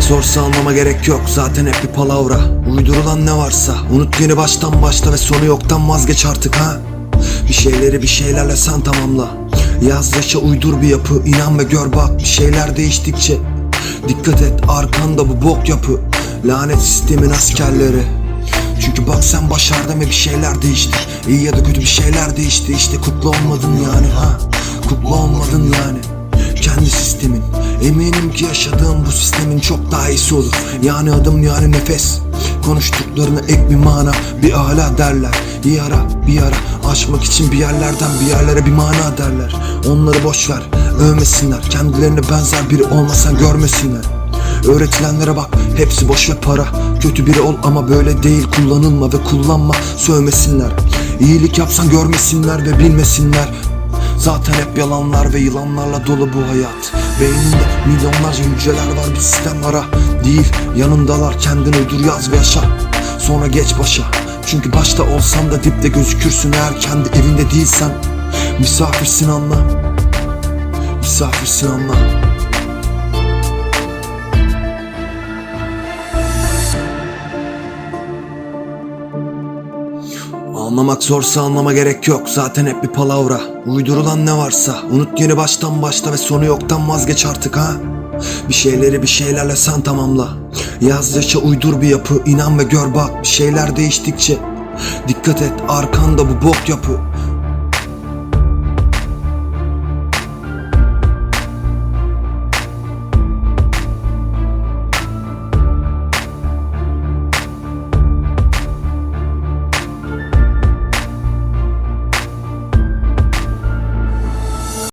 zorsa anlama gerek yok zaten hep bir palavra. Uydurulan ne varsa unut yeni baştan başla ve sonu yoktan vazgeç artık ha? Bir şeyleri bir şeylerle sen tamamla. Yaz yaşa uydur bir yapı inan ve gör bak bir şeyler değiştikçe. Dikkat et arkanda bu bok yapı. Lanet sistemin askerleri. Çünkü bak sen başardın ve bir şeyler değişti. İyi ya da kötü bir şeyler değişti. İşte kutlu olmadın yani ha? Kutlu olmadın yani. Kendi sistemin Eminim ki yaşadığım bu sistemin çok daha iyisi olur. Yani adım yani nefes. Konuştuklarına ek bir mana Bir ala derler. Bir ara bir ara. Aşmak için bir yerlerden bir yerlere bir mana derler. Onları boş ver Övmesinler. Kendilerine benzer biri olmasan görmesinler. Öğretilenlere bak hepsi boş ve para. Kötü biri ol ama böyle değil. Kullanılma ve kullanma Sövmesinler. İyilik yapsan görmesinler ve bilmesinler Zaten hep yalanlar ve yılanlarla dolu bu hayat. Beyninde milyonlarca hücreler var bir sistem ara. Değil yanındalar kendin uydur yaz ve yaşa. Sonra geç başa. Çünkü başta olsan da dipte gözükürsün eğer kendi evinde değilsen. Misafirsin anla Misafirsin anla Anlamak zorsa anlama gerek yok. Zaten hep bir palavra. Uydurulan ne varsa. Unut yeni baştan başla ve sonu yoktan vazgeç artık ha? Bir şeyleri bir şeylerle sen tamamla. Yaz uydur bir yapı. İnan ve gör bak bir şeyler değiştikçe. Dikkat et arkanda bu bok yapı